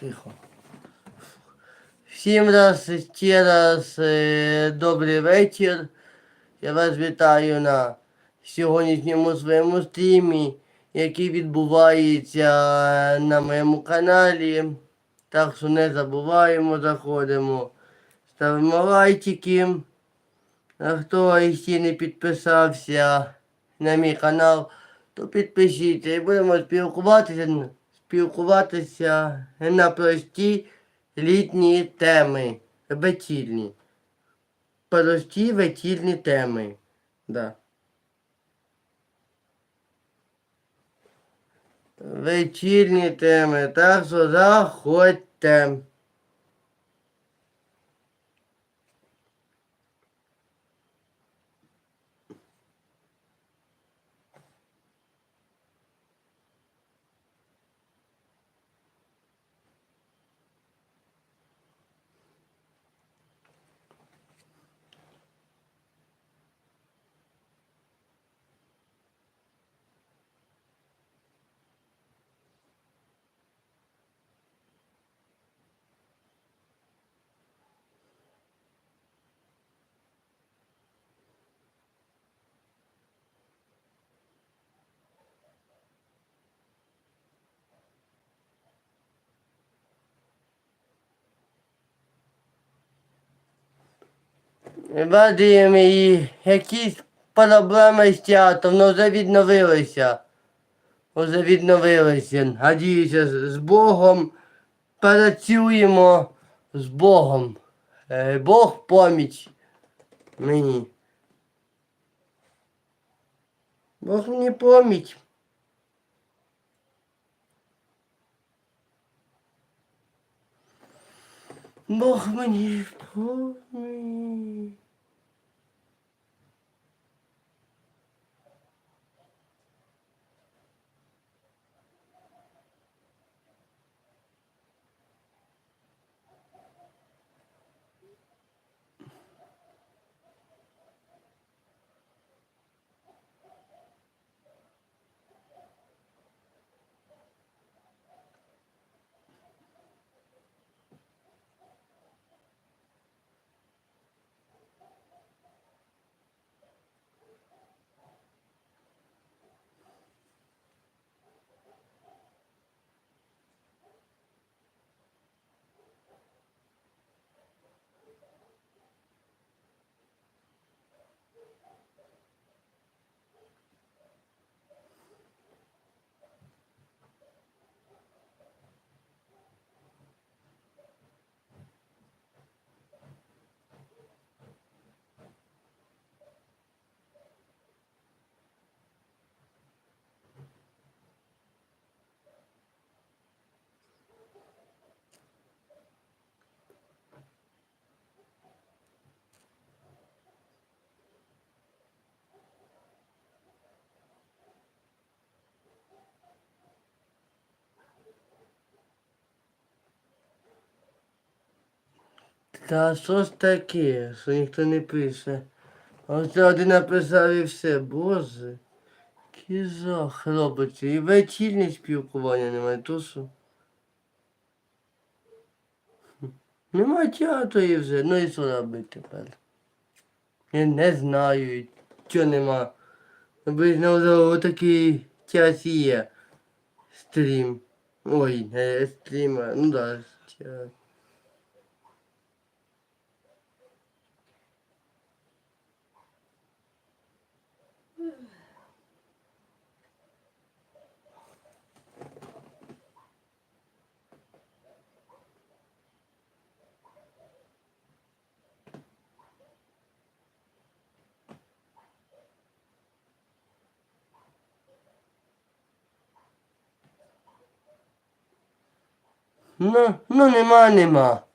Тихо. Всім раз ще раз е, добрий вечір. Я вас вітаю на сьогоднішньому своєму стрімі, який відбувається на моєму каналі. Так що не забуваємо, заходимо, ставимо лайчики. А хто ще не підписався на мій канал, то підпишіться і будемо спілкуватися, спілкуватися на прості літні теми. Вечірні. Прості вечірні теми. Да. Вечірні теми. Так що заходьте. Вадим, і якісь проблеми з театром, ну вже відновилися. Вже відновилися. Надіюся, з з Богом працюємо з Богом. Е, Бог поміч мені. Бог мені поміч. Бог мені поміч. Та що ж таке, що ніхто не пише? Ось один написав і все, боже. Жах робиться. І вечірнє спілкування немає, то що? Нема театру вже, ну і що робити тепер? Я не знаю, що нема. Обично отакий час є. Стрім. Ой, не стрім, а, ну да, час. Ну, ну нема, нема.